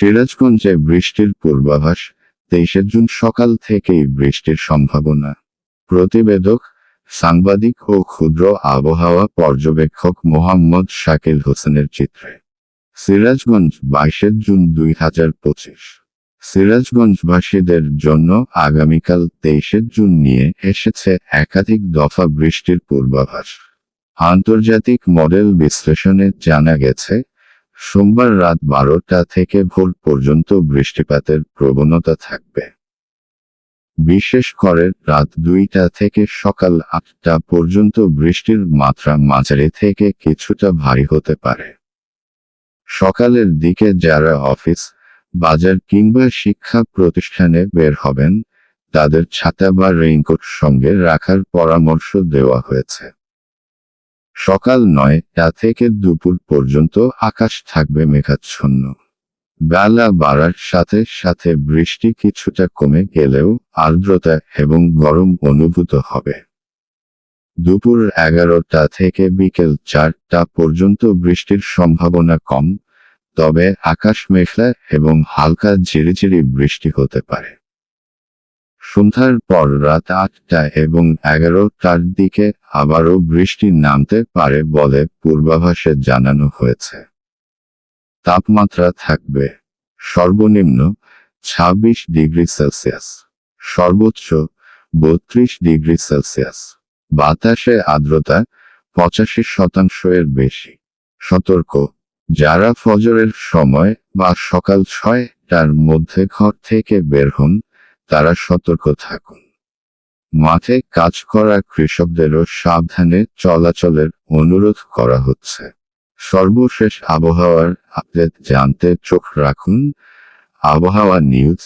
সিরাজগঞ্জে বৃষ্টির পূর্বাভাস তেইশে জুন সকাল থেকেই বৃষ্টির সম্ভাবনা। প্রতিবেদক, সাংবাদিক ও ক্ষুদ্র আবহাওয়া পর্যবেক্ষক মোহাম্মদ শাকিল হোসেনের চিত্রে। সিরাজগঞ্জ বাইশে জুন দুই হাজার পঁচিশ। সিরাজগঞ্জবাসীদের জন্য আগামীকাল তেইশে জুন নিয়ে এসেছে একাধিক দফা বৃষ্টির পূর্বাভাস। আন্তর্জাতিক মডেল বিশ্লেষণে জানা গেছে সোমবার রাত বারোটা থেকে ভোর পর্যন্ত বৃষ্টিপাতের প্রবণতা থাকবে। বিশেষ করে রাত দুইটা থেকে সকাল আটটা পর্যন্ত বৃষ্টির মাত্রা মাঝারি থেকে কিছুটা ভারী হতে পারে। সকালের দিকে যারা অফিস, বাজার কিংবা শিক্ষা প্রতিষ্ঠানে বের হবেন, তাদের ছাতা বা রেইনকোট সঙ্গে রাখার পরামর্শ দেওয়া হয়েছে। সকাল নয়টা থেকে দুপুর পর্যন্ত আকাশ থাকবে মেঘাচ্ছন্ন। বেলা বাড়ার সাথে সাথে বৃষ্টি কিছুটা কমে গেলেও আর্দ্রতা এবং গরম অনুভূত হবে। দুপুর এগারোটা থেকে বিকেল চারটা পর্যন্ত বৃষ্টির সম্ভাবনা কম, তবে আকাশ মেঘলা এবং হালকা ঝিরিঝিরি বৃষ্টি হতে পারে। সন্ধ্যার পর রাত আটটা এবং এগারোটার দিকে আবারও বৃষ্টি নামতে পারে বলে পূর্বাভাসে জানানো হয়েছে। তাপমাত্রা থাকবে সর্বনিম্ন ছাব্বিশ ডিগ্রি সেলসিয়াস, সর্বোচ্চ বত্রিশ ডিগ্রি সেলসিয়াস, বাতাসে আর্দ্রতা পঁচাশি শতাংশ এর বেশি। সতর্ক, যারা ফজরের সময় বা সকাল ছয়টার মধ্যে ঘর থেকে বের হন তারা সতর্ক থাকুন। মাঠে কাজ করা কৃষকদেরও সাবধানে চলাচলের অনুরোধ করা হচ্ছে। সর্বশেষ আবহাওয়ার আপডেট জানতে চোখ রাখুন। আবহাওয়া নিউজ